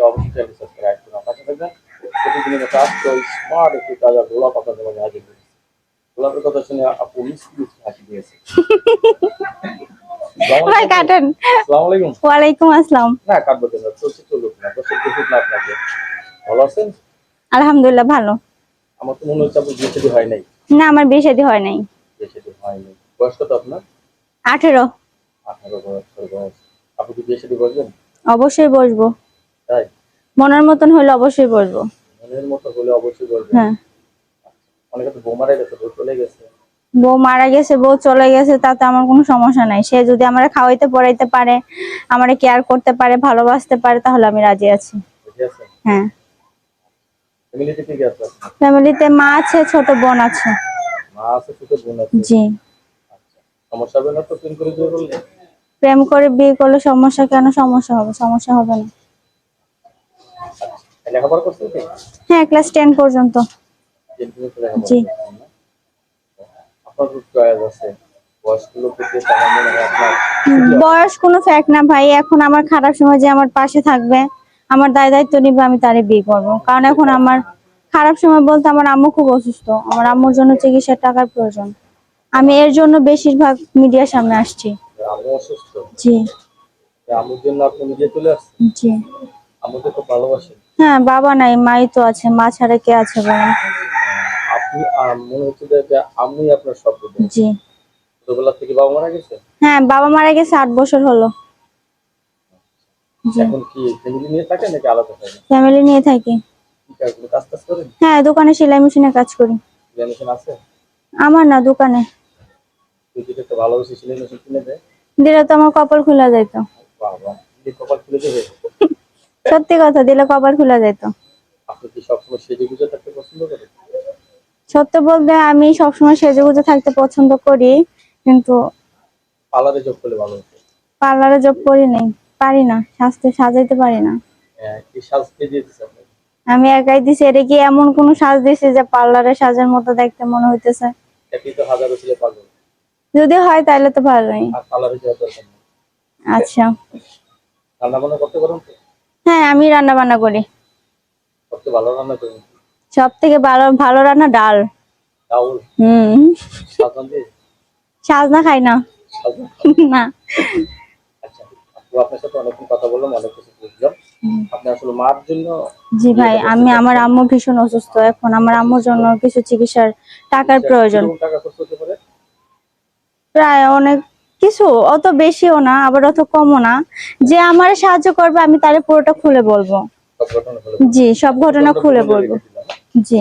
থাকলে অবশ্যই channel subscribe আমার পাশে থাকবেন। প্রতিদিনের আজকে ওই স্মার্ট একটি তাজা গোলাপ আপনাদের মাঝে হাজির করেছি গোলাপের কথা শুনে আপু হাসি দিয়েছে। ভাই কাটেন। আসসালামু আলাইকুম ওয়ালাইকুম আসসালাম। না কাটবো কেন? চলছে চলুক না দর্শক দেখুক না আপনাকে ভালো আছেন? আলহামদুলিল্লাহ ভালো। আমার তো মনে হচ্ছে আপনার বিয়ে শাদী হয় নাই। না আমার বিয়ে শাদী হয় নাই। বিয়ে শাদী হয় নাই। বয়স কত আপনার? আঠেরো। আঠারো বছর বয়স। আপনি কি বিয়ে শাদী করবেন? অবশ্যই বসবো। তাই? মনের মতন হলে অবশ্যই বসবো মনের মতো হলে অবশ্যই করবেন হ্যাঁ। অনেকে তো বোমারে গেছে বউ চলে গেছে। বউ মারা গেছে বউ চলে গেছে তাতে আমার কোনো সমস্যা নাই। সে যদি আমার খাওয়াইতে পড়াইতে পারে আমার কেয়ার করতে পারে ভালোবাসতে পারে তাহলে আমি রাজি আছি। হ্যাঁ। ফ্যামিলিতে মা আছে ছোট বোন আছে। মা আছে ছোট বোন আছে। জি। আচ্ছা। সমস্যা হবে না তো? প্রেম করে দিয়ে বললে প্রেম করে বিয়ে করলে সমস্যা কেন? সমস্যা হবে সমস্যা হবে না। লেখাপড়া করছেন কি? হ্যাঁ ক্লাস টেন পর্যন্ত। জি। আপনার চয়েস আছে। বয়স কোনো ফ্যাক্ট না ভাই। এখন আমার খারাপ সময় যে আমার পাশে থাকবে আমার দায় দায়িত্ব নিবে আমি তারে বিয়ে করব। কারণ এখন আমার খারাপ সময় বলতে আমার আম্মু খুব অসুস্থ। আমার আম্মুর জন্য চিকিৎসার টাকার প্রয়োজন। আমি এর জন্য বেশিরভাগ মিডিয়ার সামনে আসছি। জি। আমার জন্য আপনি নিজে চলে আসছেন? জি। আমাকে তো ভালোবাসেন। হ্যাঁ বাবা নাই মাই তো আছে মা ছাড়া কে আছে বলেন? আপনি মনে হচ্ছে যে- আমি আপনার শব্দ জি। ছোটবেলা থেকে বাবা মারা গেছে? হ্যাঁ বাবা মারা গেছে আট বছর হলো। এখন কি ফ্যামিলি নিয়ে থাকে নাকি আলাদা থাকে? ফ্যামিলি নিয়ে থাকি। কি কাজ? কাজ করেন? হ্যাঁ দোকানে সেলাই মেশিনে কাজ করি। জেনারেশন আছে? আমার না দোকানে। তুই যদি একটা ভালোবেসে ছিলেন মেশিন কিনে দেয়? দিলে তো আমার কপাল খোলা যাইতো। বাবা কপাল খুলে দেবে? সত্যি কথা দিলে কপাল খোলা যেত। আপনি কি সবসময় সেজে থাকতে পছন্দ করেন? সত্য বলতে আমি সবসময় সেজে গুজে থাকতে পছন্দ করি কিন্তু পার্লারে জব করলে ভালো হতো? পার্লারে জব করি নাই পারি না সাজতে সাজাইতে পারি না। হ্যাঁ, কি সাজতে দিয়েছে আপনাকে? আমি একাই দিছি এটা কি এমন কোন সাজ দিছি যে পার্লারে সাজার মতো দেখতে মনে হইতেছে? একই তো হাজারো ছিল পাগল? যদি হয় তাহলে তো ভালোই আর পার্লারে যাওয়ার দরকার আচ্ছা। রান্না বান্না করতে পারেন তো? হ্যাঁ আমি রান্না বান্না করি। সবচেয়ে ভালো রান্না করেন সব থেকে ভালো ভালো রান্না ডাল। চাউল হুম। সাজান খাই না। না। আচ্ছা আপনার সাথে অনেকক্ষণ কথা বললাম অনেক কিছু বুঝলাম। আপনি আসলে মার জন্য জি ভাই আমি আমার আম্মু ভীষণ অসুস্থ। এখন আমার আম্মুর জন্য কিছু চিকিৎসার টাকার প্রয়োজন। কীরকম টাকা খরচ হতে পারে? প্রায় অনেক কিছু অত বেশিও না আবার অত কমও না। যে আমার সাহায্য করবে আমি তারে পুরোটা খুলে বলব। জি সব ঘটনা খুলে বলব। জি।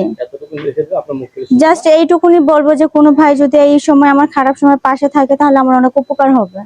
জাস্ট এইটুকুনি বলব যে কোনো ভাই যদি এই সময় আমার খারাপ সময় পাশে থাকে তাহলে আমার অনেক উপকার হবে।